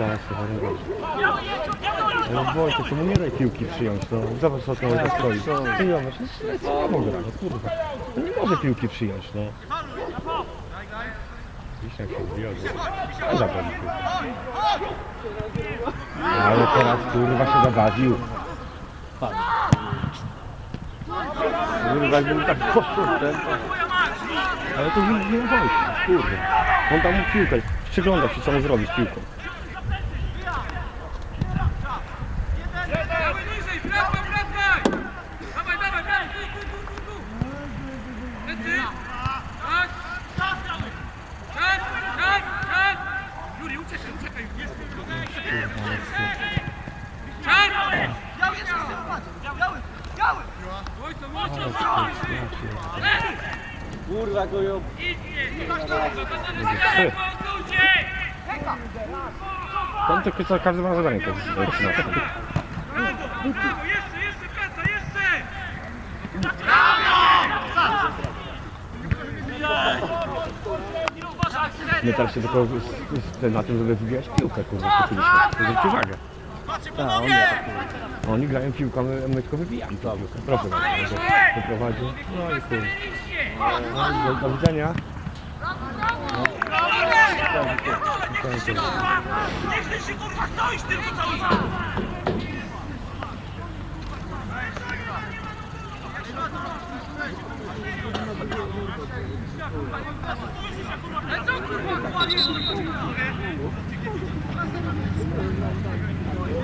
Spierdalać się chorego. No Wojtek, to nie daj piłki przyjąć, no. Zobacz co tam Wojtek stoi. Ty nie masz, no co gra, no kurwa. No nie może piłki przyjąć, no. Widzisz jak się zbiorą. A zabrali piłkę. Ale teraz kurwa się zabawił. Kurwa, jakbym tak poszedł ten. Ale to nie Wojtek, kurde. On tam mu piłkę, przygląda się co mu zrobić z piłką. Dawaj niżej, wracaj, wracaj! Dawaj, dawaj, dawaj, tu, tu, tu, tu, tu! Lecy! Tak! Czas, czas, czas! Juri, uciekaj, uciekaj! Jest! Czas! Oj, to mocno, Kurwa go ją... Tam tylko co każdy ma zadanie to zaczyna. Brawo, jeszcze, jeszcze, praca, jeszcze! My teraz się tylko z- z- na tym, żeby wybijać piłkę, kurwa, skupiliśmy. Jest przewagę. Tak, on nie Oni grają piłką, my, my tylko wybijamy tę piłkę. Proszę bardzo, wyprowadził. No i kurwa. No, do, do widzenia. Nie chcesz się kurwa stoisz tylko cały czas!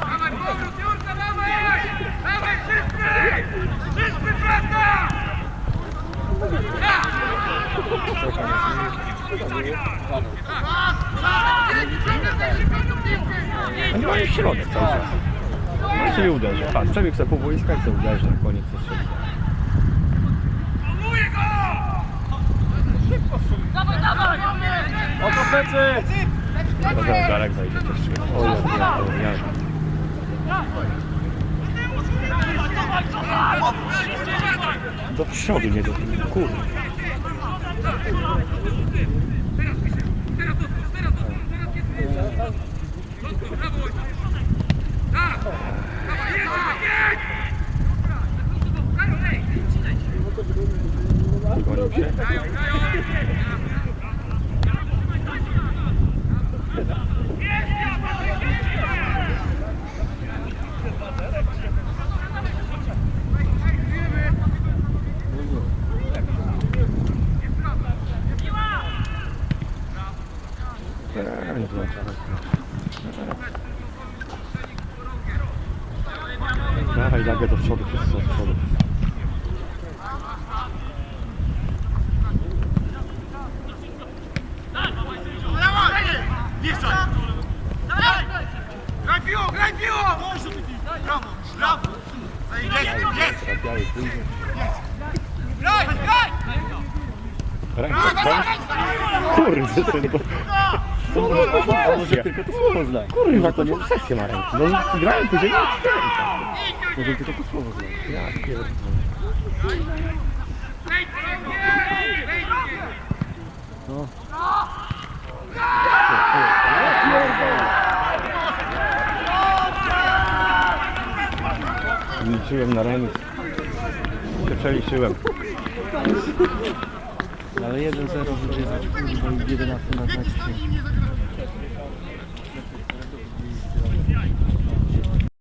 Dawaj, powrót, Jurka, dawaj! Dawaj, wszyscy! Wszyscy, praca! Oni mają środek cały czas. No sobie uderzy. Patrz, przebiegł sobie po boiskach, sobie uderzy, na koniec to strzeli. Próbuję go! Oko plecy! Dobra, Darek zajdzie też. O, ja, ja, ja, ja. Do przodu, nie do tyłu. Kurwa. Teraz Michel, teraz dotknął, teraz dotknął, teraz jest Michel. Dotknął, brawo ojciec. Tak! Dawaj, jedź, jedź! Dobra, Karol, ej, wcinaj się. Gonił się. Dają, dają! Eee, nie zobaczę. Dawaj, Dagę do przodu, wszyscy do przodu. Kurde, syn, bo... A może tylko to słowo zna. Kurwa, to nie sesję ma ręki. No grają później, nie Może tylko to słowo zna. Ja pierdolę. Wejdź! Liczyłem na remis. Się przeliczyłem. Ale 1-0 wygrywać, kurwa, i 11 na 25.